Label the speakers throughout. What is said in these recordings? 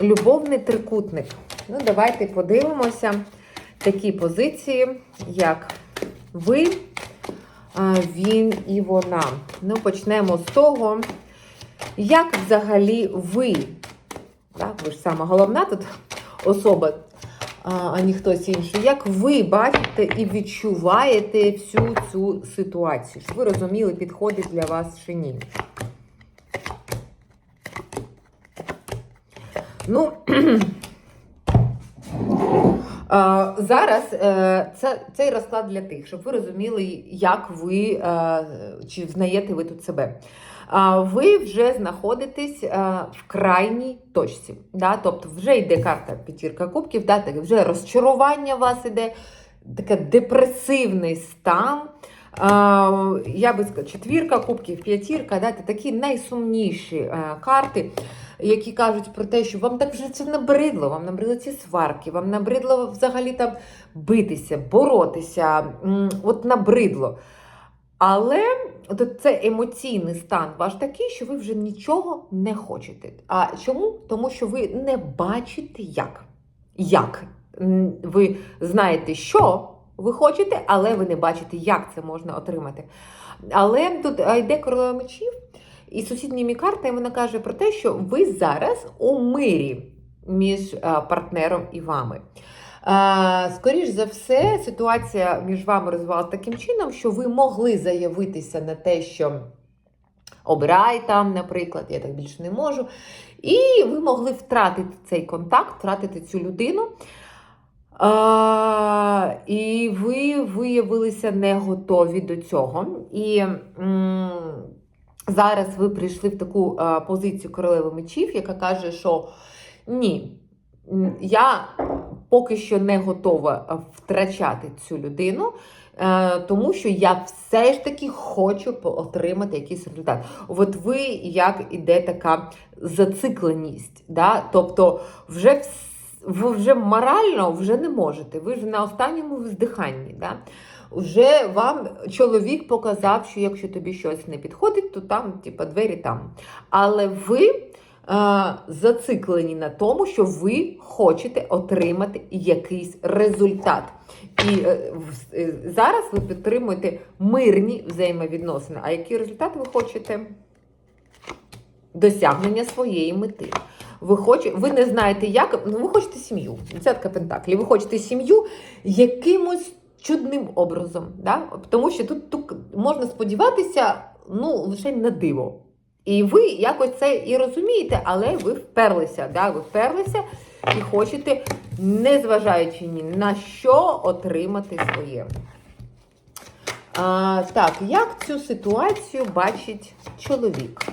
Speaker 1: любовний трикутник. Ну, давайте подивимося такі позиції, як ви, він і вона. Ну, почнемо з того, як взагалі ви, так, ви ж сама головна тут особа, а, а не хтось інший, як ви бачите і відчуваєте всю цю ситуацію, щоб ви розуміли, підходить для вас чи ні. Ну, зараз е, це, цей розклад для тих, щоб ви розуміли, як ви е, чи взнаєте ви тут себе. Ви вже знаходитесь е, в крайній точці. Да? Тобто вже йде карта п'ятірка кубків, да? таке вже розчарування вас іде, таке депресивний стан. Я би сказала, четвірка кубків, п'ятірка, да? такі найсумніші е, карти які кажуть про те, що вам так вже це набридло, вам набридли ці сварки, вам набридло взагалі там битися, боротися, от набридло. Але це емоційний стан ваш такий, що ви вже нічого не хочете. А чому? Тому що ви не бачите як. Як? Ви знаєте, що ви хочете, але ви не бачите, як це можна отримати. Але тут йде королева мечів, і сусідніми картами вона каже про те, що ви зараз у мирі між партнером і вами. А, Скоріш за все, ситуація між вами розвивалася таким чином, що ви могли заявитися на те, що обирай там, наприклад, я так більше не можу. І ви могли втратити цей контакт, втратити цю людину. А, і ви виявилися не готові до цього. І м, зараз ви прийшли в таку а, позицію королеви мечів, яка каже, що ні, я поки що не готова втрачати цю людину. е, Тому що я все ж таки хочу отримати якийсь результат. От ви як іде така зацикленість, да? тобто вже вс- ви вже морально вже не можете. Ви ж на останньому вздиханні. Да? Вже вам чоловік показав, що якщо тобі щось не підходить, то там, типа, двері там. Але ви е, зациклені на тому, що ви хочете отримати якийсь результат. І е, е, зараз ви підтримуєте мирні взаємовідносини. А який результат ви хочете? Досягнення своєї мети. Ви, хоче, ви не знаєте, як. Ну, ви хочете сім'ю. Десятка пентаклів. Ви хочете сім'ю якимось чудним образом. Да? Тому що тут, тут можна сподіватися ну, лише на диво. І ви якось це і розумієте, але ви вперлися. Да? Ви вперлися і хочете, незважаючи ні на що, отримати своє. А, так, як цю ситуацію бачить чоловік?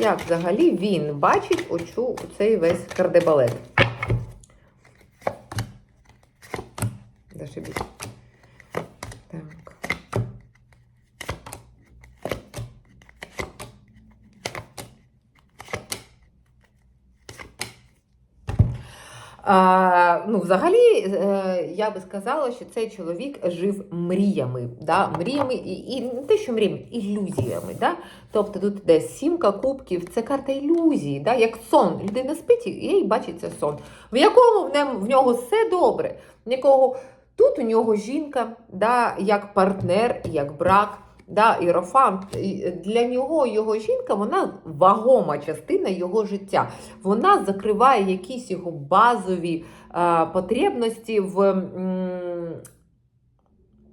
Speaker 1: Як взагалі він бачить оцю, цей весь кардебалет? Даже Так. Ну, взагалі, е, я би сказала, що цей чоловік жив мріями. Да? Мріями і, і не те, що мріями, ілюзіями. Да? Тобто тут десь сімка кубків, це карта ілюзії, да? як сон. Людина спить і їй бачиться сон, в якому в, нем, в нього все добре. в якого Тут у нього жінка, да, як партнер, як брак. Да, Ірофант, для нього його жінка, вона вагома частина його життя. Вона закриває якісь його базові е, потребності в м,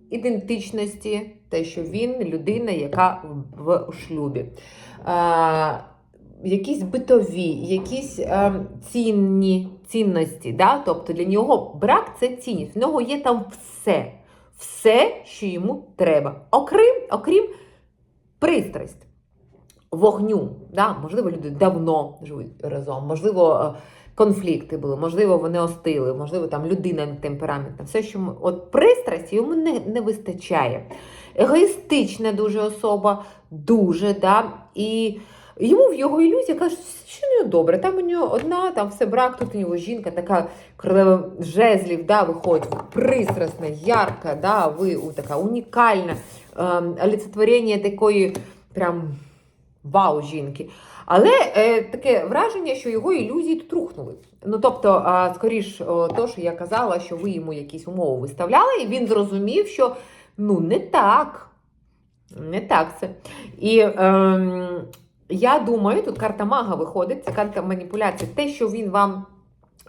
Speaker 1: ідентичності, те, що він людина, яка в, в шлюбі. Е, якісь битові, якісь е, цінні цінності. Да? Тобто для нього брак це цінність. В нього є там все. Все, що йому треба. Окрім, окрім пристрасть, вогню. Да? Можливо, люди давно живуть разом, можливо, е, конфлікти були, можливо, вони остили, можливо, там людина темпераментна. Все, що от пристрасті йому не, не вистачає. Егоїстична дуже особа, дуже, да? і йому в його ілюзія каже, що нього добре, там у нього одна, там все брак, тут у нього жінка, така королева жезлів, да, виходить, пристрасна, ярка, да, ви у, така унікальна, ем, олицетворення такої прям вау жінки. Але е, таке враження, що його ілюзії тут рухнули. Ну тобто, а, скоріш, о, то, що я казала, що ви йому якісь умови виставляли, і він зрозумів, що ну не так. Не так це. І ем, я думаю, тут карта мага виходить, це карта маніпуляції. Те, що він вам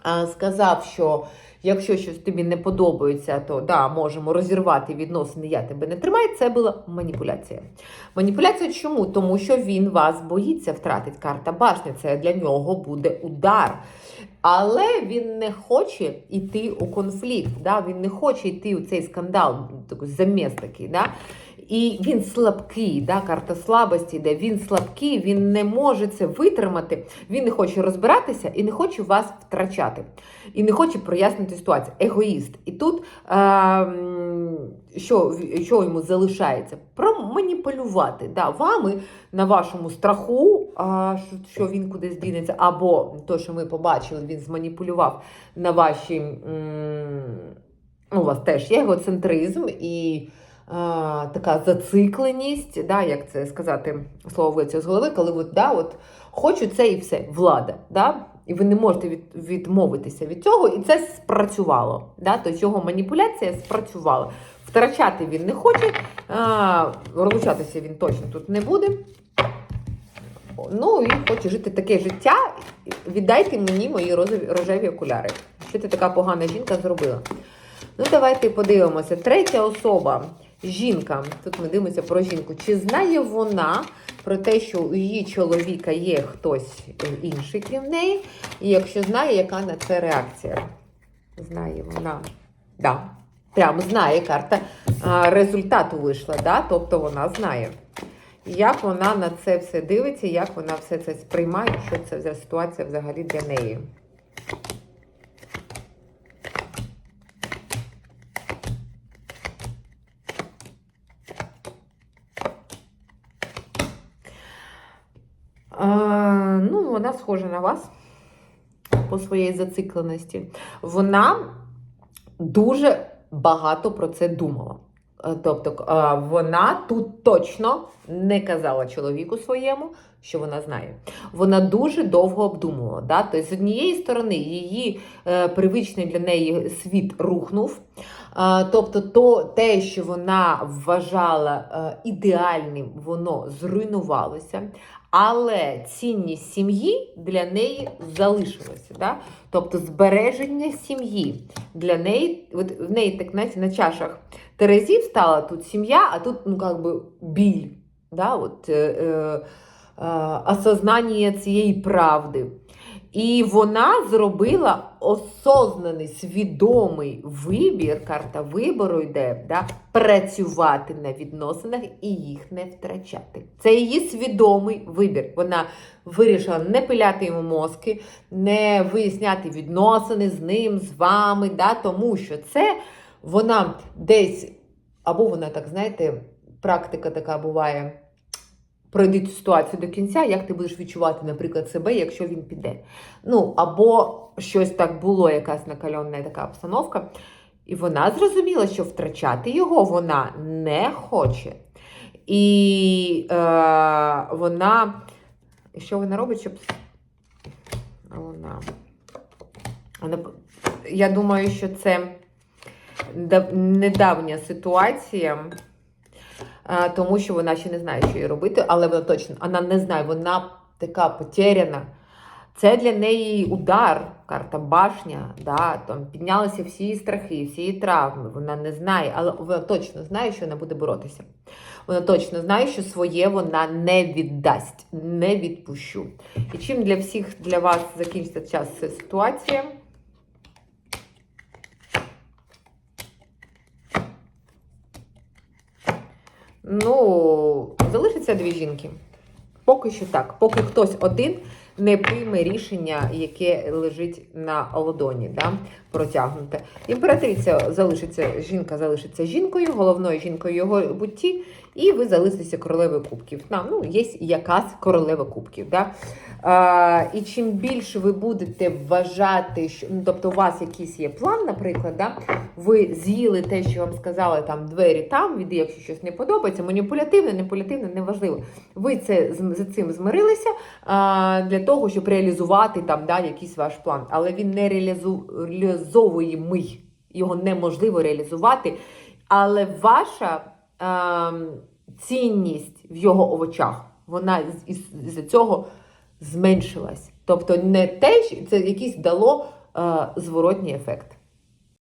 Speaker 1: е, сказав, що якщо щось тобі не подобається, то да, можемо розірвати відносини, я тебе не тримаю. Це була маніпуляція. Маніпуляція чому? Тому що він вас боїться втратить. Карта башня. Це для нього буде удар. Але він не хоче йти у конфлікт, да? він не хоче йти у цей скандал, такий заміс такий. Да? І він слабкий, да? карта слабості йде. Він слабкий, він не може це витримати, він не хоче розбиратися і не хоче вас втрачати. І не хоче прояснити ситуацію. Егоїст. І тут е, що, що йому залишається? Проманіпулювати да, вами на вашому страху, а, що, він кудись дінеться, або то, що ми побачили, він зманіпулював на ваші. м, ну, у вас теж є егоцентризм і така зацикленість, да, як це сказати, слово вилетіло з голови, коли от, да, от, хочу це і все, влада. Да? І ви не можете від, відмовитися від цього, і це спрацювало. Да? Тобто його маніпуляція спрацювала. Втрачати він не хоче, а, розлучатися він точно тут не буде. Ну і хоче жити таке життя. Віддайте мені мої рожеві окуляри. Що ти така погана жінка зробила? Ну, давайте подивимося. Третя особа, жінка. Тут ми дивимося про жінку. Чи знає вона про те, що у її чоловіка є хтось інший, крім неї? І якщо знає, яка на це реакція? Знає вона. Да. Прямо знає карта а, результату вийшла, да? тобто вона знає. Як вона на це все дивиться, як вона все це сприймає, що це за ситуація взагалі для неї. Ну, вона схожа на вас по своїй зацикленості. Вона дуже багато про це думала. Е, Тобто е, вона тут точно не казала чоловіку своєму, що вона знає. Вона дуже довго обдумувала. Да? Тобто, з однієї сторони, її е, привичний для неї світ рухнув. Е, Тобто, то, те, що вона вважала е, ідеальним, воно зруйнувалося. Але цінність сім'ї для неї залишилася. Да? Тобто збереження сім'ї для неї, от в неї так знаєте, на чашах Терезів стала тут сім'я, а тут ну, как би, біль. Да? От, е, е, е, осознання цієї правди. І вона зробила осознаний, свідомий вибір, карта вибору йде, да, працювати на відносинах і їх не втрачати. Це її свідомий вибір. Вона вирішила не пиляти йому мозки, не виясняти відносини з ним, з вами, да, тому що це вона десь, або вона так, знаєте, практика така буває. Пройди цю ситуацію до кінця, як ти будеш відчувати, наприклад, себе, якщо він піде. Ну, або щось так було, якась накальонна така обстановка. І вона зрозуміла, що втрачати його вона не хоче. І е, вона. Що вона робить, щоб. Вона. Я думаю, що це недавня ситуація. Тому що вона ще не знає, що їй робити, але вона точно вона не знає, вона така потеряна. Це для неї удар, карта башня, да, там піднялися всі її страхи, всі її травми. Вона не знає, але вона точно знає, що вона буде боротися. Вона точно знає, що своє вона не віддасть, не відпущу. І чим для всіх для вас закінчиться ця ситуація? Ну, залишиться дві жінки. Поки що так. Поки хтось один не прийме рішення, яке лежить на ладоні, да, протягнуте. Імператриця залишиться, жінка залишиться жінкою, головною жінкою його бутті, і ви залишитеся королевою кубків. Там, ну, є якась королева кубків. Да? А, і чим більше ви будете вважати, що ну, тобто у вас якийсь є план, наприклад, да? ви з'їли те, що вам сказали, там двері там, віди, якщо щось не подобається, маніпулятивне, непулятивне, неважливо. Ви це з за цим змирилися а, для того, щоб реалізувати там да, якийсь ваш план. Але він не реалізовуємий, його неможливо реалізувати. Але ваша а, цінність в його овочах, вона з- цього зменшилась. Тобто не те, це якийсь дало е, зворотній ефект.